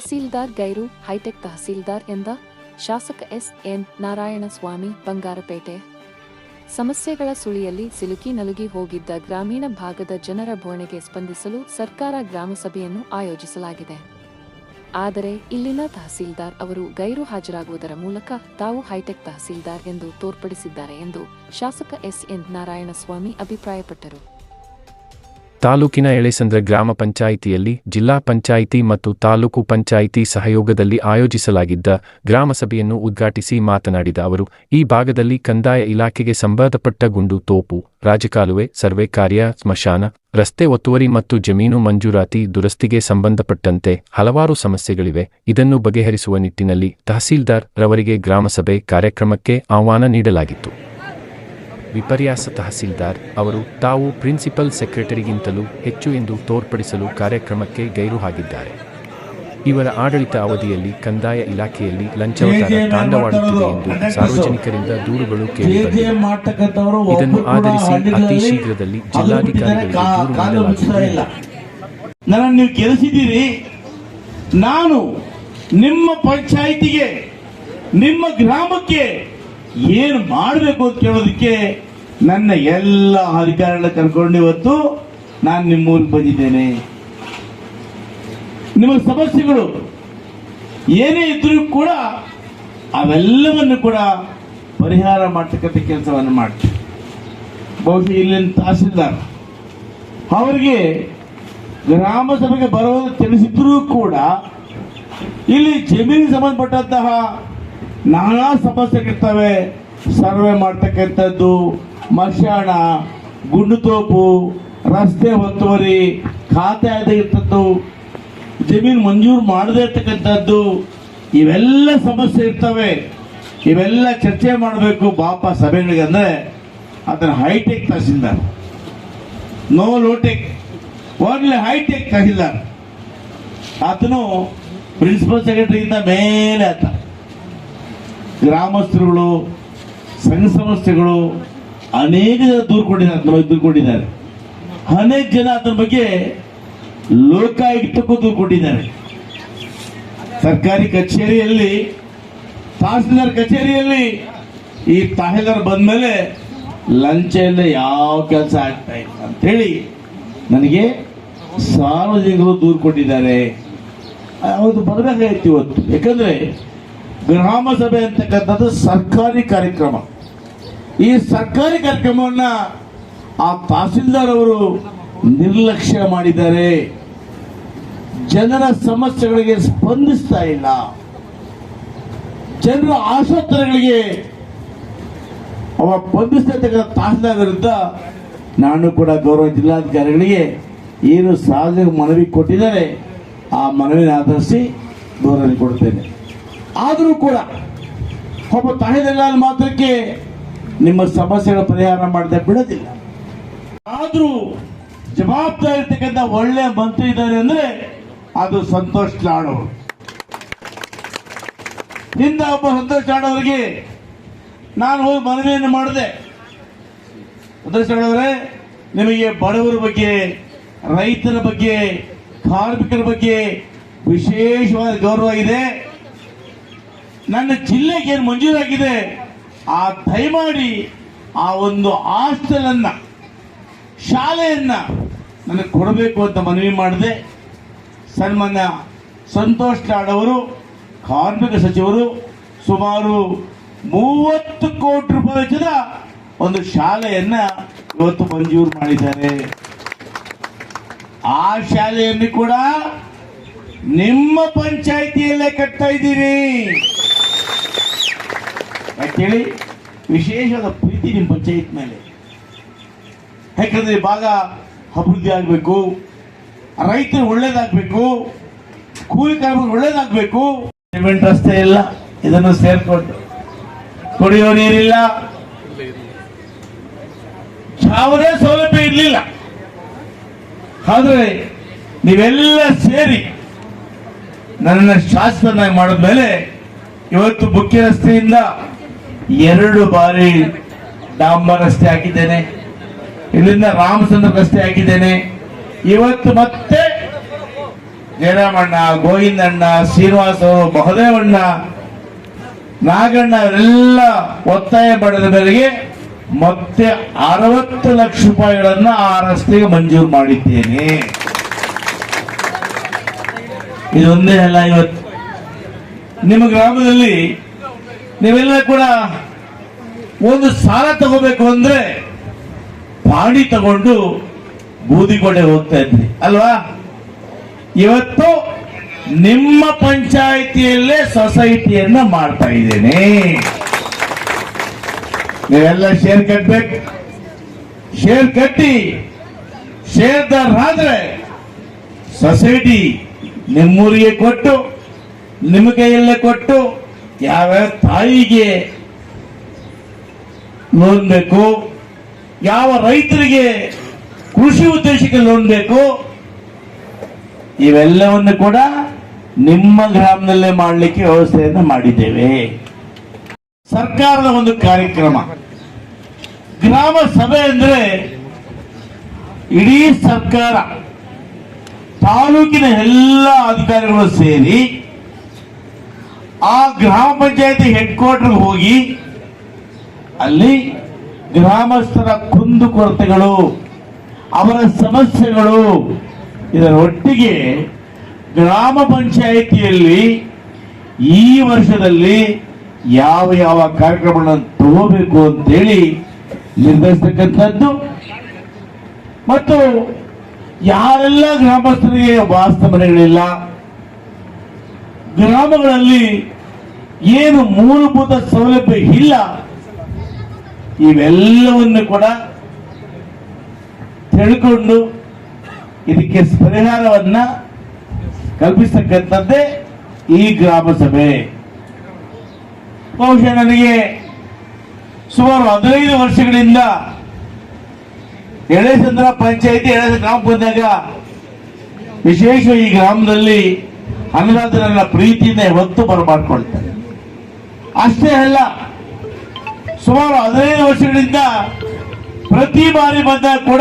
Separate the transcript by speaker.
Speaker 1: ತಹಸೀಲ್ದಾರ್ ಗೈರು, ಹೈಟೆಕ್ ತಹಸೀಲ್ದಾರ್ ಎಂದ ಶಾಸಕ ಎಸ್. ಎನ್. ನಾರಾಯಣಸ್ವಾಮಿ, ಬಂಗಾರಪೇಟೆ. ಸಮಸ್ಯೆಗಳ ಸುಳಿಯಲ್ಲಿ ಸಿಲುಕಿ ನಲುಗಿ ಹೋಗಿದ್ದ ಗ್ರಾಮೀಣ ಭಾಗದ ಜನರ ಬೋಣೆಗೆ ಸ್ಪಂದಿಸಲು ಸರ್ಕಾರ ಗ್ರಾಮಸಭೆಯನ್ನು ಆಯೋಜಿಸಲಾಗಿದೆ. ಆದರೆ ಇಲ್ಲಿನ ತಹಸೀಲ್ದಾರ್ ಅವರು ಗೈರು ಹಾಜರಾಗುವುದರ ಮೂಲಕ ತಾವು ಹೈಟೆಕ್ ತಹಸೀಲ್ದಾರ್ ಎಂದು ತೋರ್ಪಡಿಸಿದ್ದಾರೆ ಎಂದು ಶಾಸಕ ಎಸ್. ಎನ್. ನಾರಾಯಣಸ್ವಾಮಿ ಅಭಿಪ್ರಾಯಪಟ್ಟರು.
Speaker 2: ತಾಲೂಕಿನ ಎಳೆಸಂದ್ರ ಗ್ರಾಮ ಪಂಚಾಯಿತಿಯಲ್ಲಿ ಜಿಲ್ಲಾ ಪಂಚಾಯಿತಿ ಮತ್ತು ತಾಲೂಕು ಪಂಚಾಯಿತಿ ಸಹಯೋಗದಲ್ಲಿ ಆಯೋಜಿಸಲಾಗಿದ್ದ ಗ್ರಾಮಸಭೆಯನ್ನು ಉದ್ಘಾಟಿಸಿ ಮಾತನಾಡಿದ ಅವರು, ಈ ಭಾಗದಲ್ಲಿ ಕಂದಾಯ ಇಲಾಖೆಗೆ ಸಂಬಂಧಪಟ್ಟ ಗುಂಡು, ತೋಪು, ರಾಜಕಾಲುವೆ, ಸರ್ವೆ ಕಾರ್ಯ, ಸ್ಮಶಾನ, ರಸ್ತೆ ಒತ್ತುವರಿ ಮತ್ತು ಜಮೀನು ಮಂಜೂರಾತಿ ದುರಸ್ತಿಗೆ ಸಂಬಂಧಪಟ್ಟಂತೆ ಹಲವಾರು ಸಮಸ್ಯೆಗಳಿವೆ. ಇದನ್ನು ಬಗೆಹರಿಸುವ ನಿಟ್ಟಿನಲ್ಲಿ ತಹಸೀಲ್ದಾರ್ ರವರಿಗೆ ಗ್ರಾಮಸಭೆ ಕಾರ್ಯಕ್ರಮಕ್ಕೆ ಆಹ್ವಾನ ನೀಡಲಾಗಿತ್ತು. ವಿಪರ್ಯಾಸ ತಹಸೀಲ್ದಾರ್ ಅವರು ತಾವು ಪ್ರಿನ್ಸಿಪಲ್ ಸೆಕ್ರೆಟರಿಗಿಂತಲೂ ಹೆಚ್ಚು ಎಂದು ತೋರ್ಪಡಿಸಲು ಕಾರ್ಯಕ್ರಮಕ್ಕೆ ಗೈರು ಹಾಕಿದ್ದಾರೆ ಇವರ ಆಡಳಿತ ಅವಧಿಯಲ್ಲಿ ಕಂದಾಯ ಇಲಾಖೆಯಲ್ಲಿ ಲಂಚವತಾರ ತಾಂಡವಾಡುತ್ತಿದೆ ಎಂದು ಸಾರ್ವಜನಿಕರಿಂದ ದೂರುಗಳು ಕೇಳಿಬಂದಿವೆ ಇದನ್ನು ಆಧರಿಸಿ ಅತಿ ಶೀಘ್ರದಲ್ಲಿ ಜಿಲ್ಲಾಧಿಕಾರಿಗಳಿಗೆ ದೂರು
Speaker 3: ನನ್ನನ್ನು ನೀವು ಗೆಲ್ಲಿಸಿದ್ದೀರಿ ನಾನು ನಿಮ್ಮ ಪಂಚಾಯಿತಿಗೆ ನಿಮ್ಮ ಗ್ರಾಮಕ್ಕೆ ಏನು ಮಾಡಬೇಕು ಅಂತ ಕೇಳೋದಕ್ಕೆ ನನ್ನ ಎಲ್ಲ ಅಧಿಕಾರಿಗಳ ಕರ್ಕೊಂಡು ಇವತ್ತು ನಾನು ನಿಮ್ಮ ಊರಿಗೆ ಬಂದಿದ್ದೇನೆ. ನಿಮ್ಮ ಸಮಸ್ಯೆಗಳು ಏನೇ ಇದ್ರೂ ಕೂಡ ಅವೆಲ್ಲವನ್ನು ಕೂಡ ಪರಿಹಾರ ಮಾಡ್ತಕ್ಕಂಥ ಕೆಲಸವನ್ನು ಮಾಡ್ತೀವಿ ಬಹುಶಃ ಇಲ್ಲಿನ ತಹಸೀಲ್ದಾರ್ ಅವರಿಗೆ ಗ್ರಾಮ ಸಭೆಗೆ ಬರೋದು ತಿಳಿಸಿದ್ರೂ ಕೂಡ ಇಲ್ಲಿ ಜಮೀನಿಗೆ ಸಂಬಂಧಪಟ್ಟಂತಹ ನಾನಾ ಸಮಸ್ಯೆಗಳಿರ್ತವೆ. ಸರ್ವೆ ಮಾಡ್ತಕ್ಕಂಥದ್ದು ಮಶಾಣ ಗುಂಡುತೋಪು ರಸ್ತೆ ಒತ್ತುವರಿ, ಖಾತೆ ಇರ್ತದ್ದು, ಜಮೀನು ಮಂಜೂರು ಮಾಡದೇ ಇರ್ತಕ್ಕಂಥದ್ದು, ಇವೆಲ್ಲ ಸಮಸ್ಯೆ ಇರ್ತವೆ. ಇವೆಲ್ಲ ಚರ್ಚೆ ಮಾಡಬೇಕು ಬಾಪ ಸಭೆಗಳಿಗೆ ಅಂದರೆ ಅದನ್ನು hi tech tahsildar. No low tech. Only hi tech tahsildar. ಅದನ್ನು ಪ್ರಿನ್ಸಿಪಲ್ ಸೆಕ್ರೆಟರಿಯಿಂದ ಮೇಲೆ ಆತ ಗ್ರಾಮಸ್ಥರುಗಳು, ಸಂಘ ಸಂಸ್ಥೆಗಳು ಅನೇಕ ಜನ ದೂರು ಕೊಟ್ಟಿದ್ದಾರೆ ಬಗ್ಗೆ ದೂರು ಕೊಟ್ಟಿದ್ದಾರೆ. ಅನೇಕ ಜನ ಅದ್ರ ಬಗ್ಗೆ ಲೋಕಾಯುಕ್ತಕ್ಕೂ ದೂರು ಕೊಟ್ಟಿದ್ದಾರೆ. ಸರ್ಕಾರಿ ಕಚೇರಿಯಲ್ಲಿ, ತಹಸೀಲ್ದಾರ್ ಕಚೇರಿಯಲ್ಲಿ ಈ ತಹಸೀಲ್ದಾರ್ ಬಂದ್ಮೇಲೆ ಲಂಚ ಎಲ್ಲ ಯಾವ ಕೆಲಸ ಆಗ್ತಾ ಇಲ್ಲ ಅಂತೇಳಿ ನನಗೆ ಸಾರ್ವಜನಿಕರು ದೂರು ಕೊಟ್ಟಿದ್ದಾರೆ. ಅವತ್ತು ಬರಬೇಕಾಗಿತ್ತು ಇವತ್ತು. ಯಾಕಂದ್ರೆ ಗ್ರಾಮ ಸಭೆ ಅಂತಕ್ಕಂಥದ್ದು ಸರ್ಕಾರಿ ಕಾರ್ಯಕ್ರಮ. ಈ ಸರ್ಕಾರಿ ಕಾರ್ಯಕ್ರಮವನ್ನ ಆ ತಹಸೀಲ್ದಾರ್ ಅವರು ನಿರ್ಲಕ್ಷ್ಯ ಮಾಡಿದ್ದಾರೆ. ಜನರ ಸಮಸ್ಯೆಗಳಿಗೆ ಸ್ಪಂದಿಸ್ತಾ ಇಲ್ಲ. ಜನರ ಆಶೋತ್ತರಗಳಿಗೆ ಅವ ಸ್ಪಂದಿಸ್ತಕ್ಕಂಥ ತಹಸೀಲ್ದಾರ್ ವಿರುದ್ಧ ನಾನು ಕೂಡ ಗೌರವ ಜಿಲ್ಲಾಧಿಕಾರಿಗಳಿಗೆ ಏನು ಸಹಜ ಮನವಿ ಕೊಟ್ಟಿದ್ದಾರೆ, ಆ ಮನವಿನ ಆಧರಿಸಿ ಗೌರವ ಕೊಡ್ತೇನೆ ಆದರೂ ಕೂಡ ಒಬ್ಬ ತಹಸೀಲ್ದಾರ್ ಮಾತ್ರಕ್ಕೆ ನಿಮ್ಮ ಸಮಸ್ಯೆಗಳ ಪರಿಹಾರ ಮಾಡದೆ ಬಿಡೋದಿಲ್ಲ. ಆದರೂ ಜವಾಬ್ದಾರಿ ಇರ್ತಕ್ಕಂಥ ಒಳ್ಳೆಯ ಮಂತ್ರಿ ಇದ್ದಾರೆ ಅಂದ್ರೆ ಅದು ಸಂತೋಷ್ ಲಾಡ್ ಹಿಂದ ಒಬ್ಬ ಸಂತೋಷ್ ಲಾಡ್ ನಾನು ಹೋಗಿ ಮನವಿಯನ್ನು ಮಾಡಿದೆ. ಸಂತೋಷ್ ಲಾಡ್ ಅವರೇ, ನಿಮಗೆ ಬಡವರ ಬಗ್ಗೆ, ರೈತರ ಬಗ್ಗೆ, ಕಾರ್ಮಿಕರ ಬಗ್ಗೆ ವಿಶೇಷವಾದ ಗೌರವ ಇದೆ ನನ್ನ ಜಿಲ್ಲೆಗೆ ಏನು ಮಂಜೂರಾಗಿದೆ? ಆ ದಯಮಾಡಿ ಆ ಒಂದು ಹಾಸ್ಟೆಲ್ ಅನ್ನ ಶಾಲೆಯನ್ನ ನನಗೆ ಕೊಡಬೇಕು ಅಂತ ಮನವಿ ಮಾಡಿದೆ. ಸನ್ಮಾನ್ಯ ಸಂತೋಷ್ ಲಾಡ್ ಅವರು, ಕಾರ್ಮಿಕ ಸಚಿವರು, ಸುಮಾರು ಮೂವತ್ತು ಕೋಟಿ ರೂಪಾಯಿ ವೆಚ್ಚದ ಒಂದು ಶಾಲೆಯನ್ನ ಇವತ್ತು ಮಂಜೂರು ಮಾಡಿದ್ದಾರೆ. ಆ ಶಾಲೆಯನ್ನು ಕೂಡ ನಿಮ್ಮ ಪಂಚಾಯಿತಿಯಲ್ಲೇ ಕಟ್ತಾ ಇದ್ದೀರಿ. ಯಾಕೇಳಿ ವಿಶೇಷವಾದ ಪ್ರೀತಿ ನಿಮ್ಮ ಪಂಚಾಯತ್ ಮೇಲೆ. ಯಾಕಂದ್ರೆ ಭಾಗ ಅಭಿವೃದ್ಧಿ ಆಗಬೇಕು, ರೈತರು ಒಳ್ಳೇದಾಗಬೇಕು, ಕೂಲಿ ಕಾರ್ಮಿಕರು ಒಳ್ಳೇದಾಗಬೇಕು. ಸಿಮೆಂಟ್ ರಸ್ತೆ ಇಲ್ಲ, ಇದನ್ನು ಸೇರ್ಕೊಂಡು ಕುಡಿಯೋ ನೀರಿಲ್ಲ. ಯಾವುದೇ ಸೌಲಭ್ಯ ಇರಲಿಲ್ಲ. ಆದರೆ ನೀವೆಲ್ಲ ಸೇರಿ ನನ್ನ ಶಾಸಕನಾಗಿ ಮಾಡಿದ್ಮೇಲೆ ಇವತ್ತು ಮುಖ್ಯ ರಸ್ತೆಯಿಂದ ಎರಡು ಬಾರಿ ಡಾಂಬರ್ ರಸ್ತೆ ಹಾಕಿದ್ದೇನೆ. ಇಲ್ಲಿಂದ ರಾಮಚಂದ್ರ ರಸ್ತೆ ಹಾಕಿದ್ದೇನೆ. ಇವತ್ತು ಮತ್ತೆ ಜಯರಾಮಣ್ಣ, ಗೋವಿಂದಣ್ಣ, ಶ್ರೀನಿವಾಸ, ಮಹದೇವಣ್ಣ, ನಾಗಣ್ಣ ಅವರೆಲ್ಲ ಒತ್ತಾಯ ಪಡೆದ ಮೇರೆಗೆ ಮತ್ತೆ ಅರವತ್ತು ಲಕ್ಷ ರೂಪಾಯಿಗಳನ್ನ ಆ ರಸ್ತೆಗೆ ಮಂಜೂರು ಮಾಡಿದ್ದೇನೆ. ಇದೊಂದೇ ಅಲ್ಲ ಇವತ್ತು. ನಿಮ್ಮ ಗ್ರಾಮದಲ್ಲಿ ನೀವೆಲ್ಲ ಕೂಡ ಒಂದು ಸಾಲ ತಗೋಬೇಕು ಅಂದ್ರೆ ಪಾಣಿ ತಗೊಂಡು ಬೂದಿಕೋಟೆ ಹೋಗ್ತಾ ಇದ್ರಿ, ಅಲ್ವಾ? ಇವತ್ತು ನಿಮ್ಮ ಪಂಚಾಯಿತಿಯಲ್ಲೇ ಸೊಸೈಟಿಯನ್ನ ಮಾಡ್ತಾ ಇದ್ದೇನೆ. ನೀವೆಲ್ಲ ಶೇರ್ ಕಟ್ಬೇಕು? ಶೇರ್ ಕಟ್ಟಿ ಶೇರ್ದಾರರಾದ್ರೆ ಸೊಸೈಟಿ ನಿಮ್ಮೂರಿಗೆ ಕೊಟ್ಟು, ನಿಮ್ಮ ಕೈಯಲ್ಲೇ ಕೊಟ್ಟು ಯಾವ್ಯಾವ ತಾಯಿಗೆ ಲೋನ್ ಬೇಕು, ಯಾವ ರೈತರಿಗೆ ಕೃಷಿ ಉದ್ದೇಶಕ್ಕೆ ಲೋನ್ ಬೇಕು, ಇವೆಲ್ಲವನ್ನು ಕೂಡ ನಿಮ್ಮ ಗ್ರಾಮದಲ್ಲೇ ಮಾಡಲಿಕ್ಕೆ ವ್ಯವಸ್ಥೆಯನ್ನು ಮಾಡಿದ್ದೇವೆ. ಸರ್ಕಾರದ ಒಂದು ಕಾರ್ಯಕ್ರಮ. ಗ್ರಾಮ ಸಭೆ ಅಂದ್ರೆ ಇಡೀ ಸರ್ಕಾರ, ತಾಲೂಕಿನ ಎಲ್ಲ ಅಧಿಕಾರಿಗಳು ಸೇರಿ ಆ ಗ್ರಾಮ ಪಂಚಾಯತಿ ಹೆಡ್ ಕ್ವಾರ್ಟರ್ ಹೋಗಿ ಅಲ್ಲಿ ಗ್ರಾಮಸ್ಥರ ಕುಂದು ಕೊರತೆಗಳು, ಅವರ ಸಮಸ್ಯೆಗಳು, ಇದರ ಒಟ್ಟಿಗೆ ಗ್ರಾಮ ಪಂಚಾಯಿತಿಯಲ್ಲಿ ಈ ವರ್ಷದಲ್ಲಿ ಯಾವ ಯಾವ ಕಾರ್ಯಕ್ರಮಗಳನ್ನು ತಗೋಬೇಕು ಅಂತೇಳಿ ನಿರ್ಧರಿಸತಕ್ಕಂಥದ್ದು. ಮತ್ತು ಯಾರೆಲ್ಲ ಗ್ರಾಮಸ್ಥರಿಗೆ ವಾಸ್ತ ಮನೆಗಳಿಲ್ಲ ಗ್ರಾಮಗಳಲ್ಲಿ ಏನು ಮೂಲಭೂತ ಸೌಲಭ್ಯ ಇಲ್ಲ, ಇವೆಲ್ಲವನ್ನು ಕೂಡ ತಿಳ್ಕೊಂಡು ಇದಕ್ಕೆ ಪರಿಹಾರವನ್ನ ಕಲ್ಪಿಸತಕ್ಕಂಥದ್ದೇ ಈ ಗ್ರಾಮ ಸಭೆ. ಬಹುಶಃ ನನಗೆ ಸುಮಾರು ಹದಿನೈದು ವರ್ಷಗಳಿಂದ ಎಳೆಸಂದ್ರ ಪಂಚಾಯಿತಿ ಎಳೆಸ ಗ್ರಾಮ ಬಂದಾಗ ವಿಶೇಷ ಈ ಗ್ರಾಮದಲ್ಲಿ ಅನ್ನದಾತ ನನ್ನ ಪ್ರೀತಿಯಿಂದ ಹೊತ್ತು ಬರಮಾಡ್ಕೊಳ್ತಾರೆ. ಅಷ್ಟೇ ಅಲ್ಲ ಸುಮಾರು ಹದಿನೈದು ವರ್ಷಗಳಿಂದ ಪ್ರತಿ ಬಾರಿ ಕೂಡ